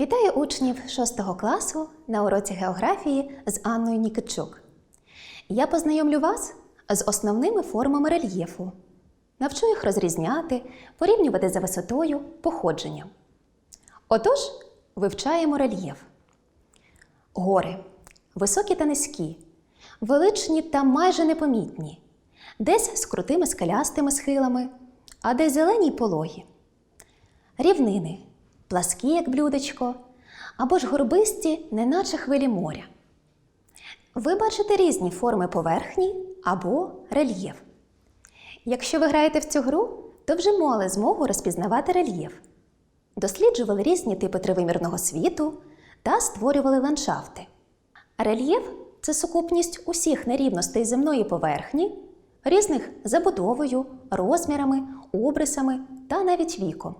Вітаю учнів 6 класу на уроці географії з Анною Нікитчук. Я познайомлю вас з основними формами рельєфу. Навчу їх розрізняти, порівнювати за висотою, походженням. Отож, вивчаємо рельєф. Гори високі та низькі, величні та майже непомітні, десь з крутими скелястими схилами, а десь зелені й пологі. Рівнини пласкі, як блюдечко, або ж горбисті, неначе хвилі моря. Ви бачите різні форми поверхні або рельєф. Якщо ви граєте в цю гру, то вже мали змогу розпізнавати рельєф. Досліджували різні типи тривимірного світу та створювали ландшафти. Рельєф це сукупність усіх нерівностей земної поверхні, різних забудовою, розмірами, обрисами та навіть віком.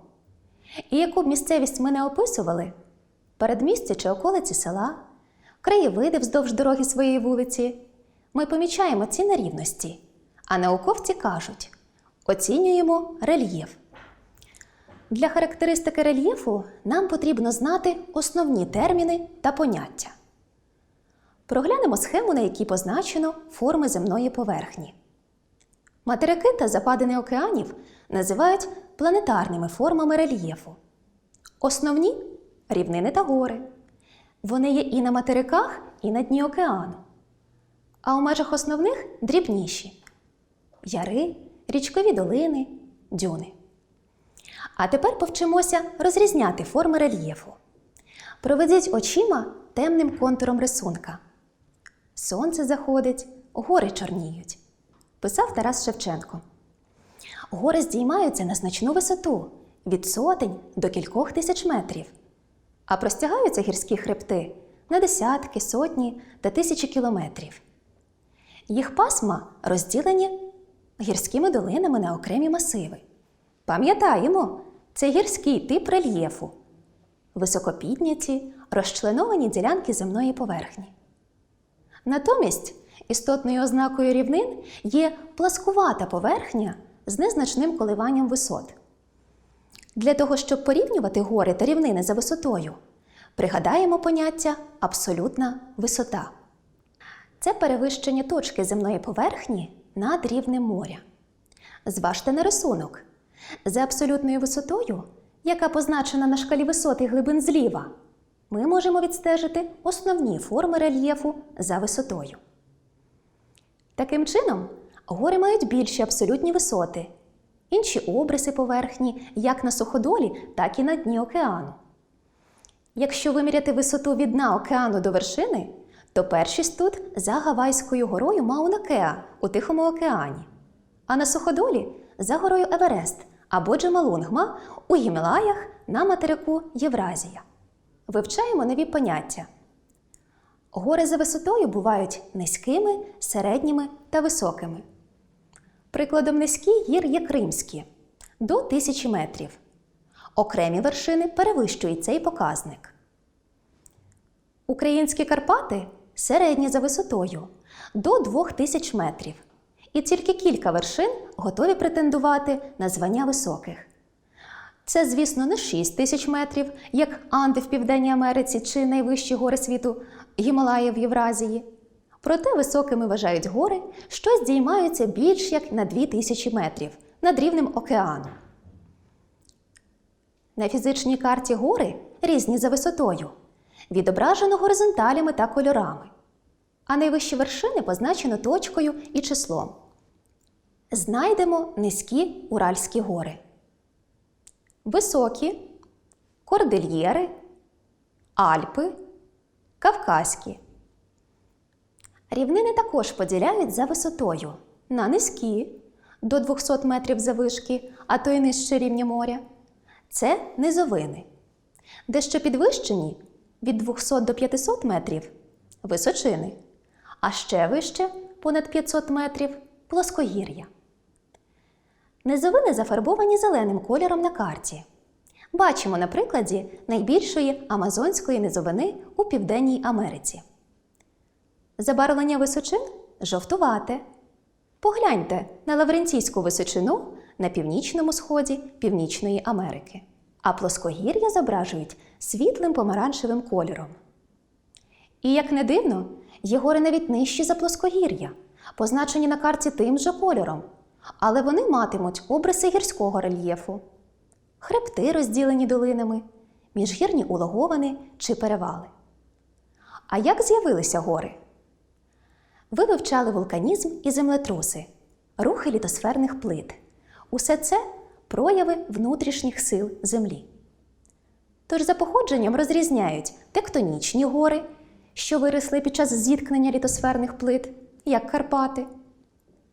І яку б місцевість ми не описували передмістя чи околиці села, краєвиди вздовж дороги своєї вулиці, ми помічаємо ці нерівності, а науковці кажуть оцінюємо рельєф. Для характеристики рельєфу нам потрібно знати основні терміни та поняття. Проглянемо схему, на якій позначено форми земної поверхні. Материки та западини океанів називають планетарними формами рельєфу. Основні рівнини та гори. Вони є і на материках, і на дні океану. А у межах основних дрібніші яри, річкові долини, дюни. А тепер повчимося розрізняти форми рельєфу. Проведіть очима темним контуром рисунка. Сонце заходить, гори чорніють. Писав Тарас Шевченко. Гори здіймаються на значну висоту від сотень до кількох тисяч метрів, а простягаються гірські хребти на десятки, сотні та тисячі кілометрів. Їх пасма розділені гірськими долинами на окремі масиви. Пам'ятаємо, це гірський тип рельєфу, високопідняті, розчленовані ділянки земної поверхні. Натомість істотною ознакою рівнин є пласкувата поверхня з незначним коливанням висот. Для того, щоб порівнювати гори та рівнини за висотою, пригадаємо поняття абсолютна висота. Це перевищення точки земної поверхні над рівнем моря. Зважте на рисунок. За абсолютною висотою, яка позначена на шкалі висот і глибин зліва, ми можемо відстежити основні форми рельєфу за висотою. Таким чином, гори мають більші абсолютні висоти, інші обриси поверхні як на суходолі, так і на дні океану. Якщо виміряти висоту від дна океану до вершини, то першість тут за Гавайською горою Мауна-Кеа у Тихому океані, а на суходолі за горою Еверест або Джемалунгма у Гімалаях на материку Євразія. Вивчаємо нові поняття. Гори за висотою бувають низькими, середніми та високими. Прикладом низькі гір є кримські до 1000 метрів. Окремі вершини перевищують цей показник. Українські Карпати середні за висотою до 2000 метрів. І тільки кілька вершин готові претендувати на звання високих. Це, звісно, не 6 тисяч метрів, як Анди в Південній Америці чи найвищі гори світу Гімалаї в Євразії. Проте високими вважають гори, що здіймаються більш як на 2 тисячі метрів над рівнем океану. На фізичній карті гори різні за висотою, відображено горизонталями та кольорами, а найвищі вершини позначено точкою і числом. Знайдемо низькі Уральські гори високі, кордильєри, Альпи, Кавказькі. Рівнини також поділяють за висотою на низькі до 200 метрів завишки, а то й нижче рівня моря. Це низовини. Дещо підвищені від 200 до 500 метрів височини, а ще вище понад 500 метрів плоскогір'я. Низовини зафарбовані зеленим кольором на карті. Бачимо на прикладі найбільшої Амазонської низовини у Південній Америці. Забарвлення височин жовтувате. Погляньте на Лаврентійську височину на північному сході Північної Америки. а плоскогір'я зображують світлим помаранчевим кольором. І як не дивно, є гори навіть нижчі за плоскогір'я, позначені на карті тим же кольором, але вони матимуть обриси гірського рельєфу, хребти, розділені долинами, міжгірні улоговини чи перевали. А як з'явилися гори? Ви вивчали вулканізм і землетруси, рухи літосферних плит. Усе це прояви внутрішніх сил Землі. Тож за походженням розрізняють тектонічні гори, що виросли під час зіткнення літосферних плит, як Карпати,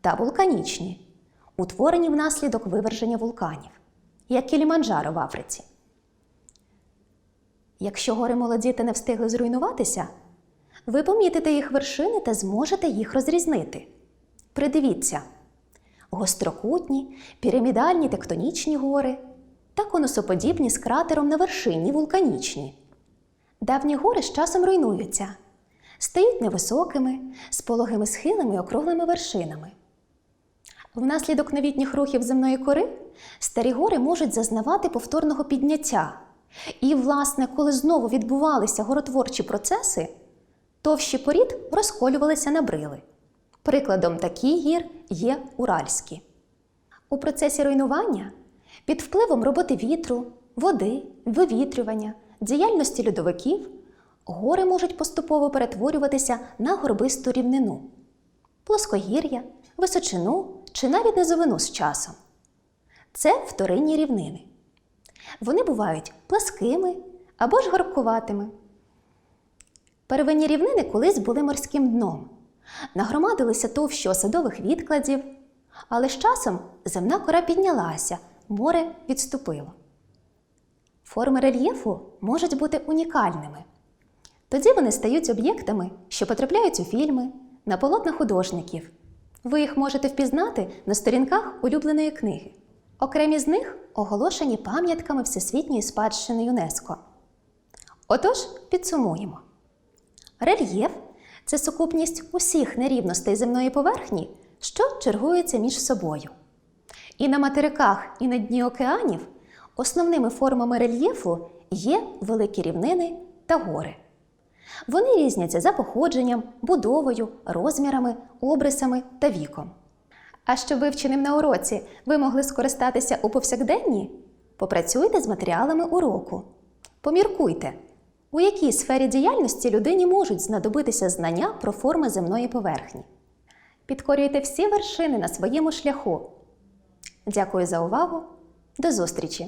та вулканічні, утворені внаслідок виверження вулканів, як Кіліманджаро в Африці. Якщо гори молоді та не встигли зруйнуватися, ви помітите їх вершини та зможете їх розрізнити. Придивіться: гострокутні, пірамідальні тектонічні гори та конусоподібні з кратером на вершині вулканічні. Давні гори з часом руйнуються, стають невисокими, з пологими схилами і округлими вершинами. Внаслідок новітніх рухів земної кори старі гори можуть зазнавати повторного підняття. І, власне, коли знову відбувалися горотворчі процеси, товщі порід розколювалися на брили. Прикладом таких гір є Уральські. У процесі руйнування під впливом роботи вітру, води, вивітрювання, діяльності льодовиків гори можуть поступово перетворюватися на горбисту рівнину, плоскогір'я, височину чи навіть низовину з часом. Це вторинні рівнини. Вони бувають пласкими або ж горбкуватими. Первинні рівнини колись були морським дном, нагромадилися товщі осадових відкладів, але з часом земна кора піднялася, море відступило. Форми рельєфу можуть бути унікальними. Тоді вони стають об'єктами, що потрапляють у фільми, на полотна художників. Ви їх можете впізнати на сторінках улюбленої книги. Окремі з них оголошені пам'ятками Всесвітньої спадщини ЮНЕСКО. Отож, підсумуємо. Рельєф це сукупність усіх нерівностей земної поверхні, що чергуються між собою. І на материках, і на дні океанів основними формами рельєфу є великі рівнини та гори. Вони різняться за походженням, будовою, розмірами, обрисами та віком. А щоб вивченим на уроці ви могли скористатися у повсякденні, попрацюйте з матеріалами уроку. Поміркуйте, у якій сфері діяльності людині можуть знадобитися знання про форми земної поверхні. Підкорюйте всі вершини на своєму шляху. Дякую за увагу. До зустрічі!